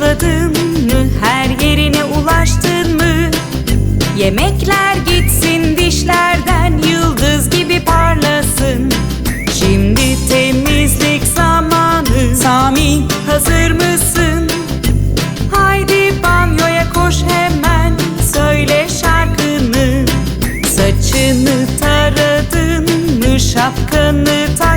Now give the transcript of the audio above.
Fırçaladın mı? Her yerine ulaştın mı? Yemekler gitsin dişlerden Yıldız gibi parlasın Şimdi temizlik zamanı Sami hazır mısın? Haydi banyoya koş hemen Söyle şarkını Saçını taradın mı? Şapkanı taktın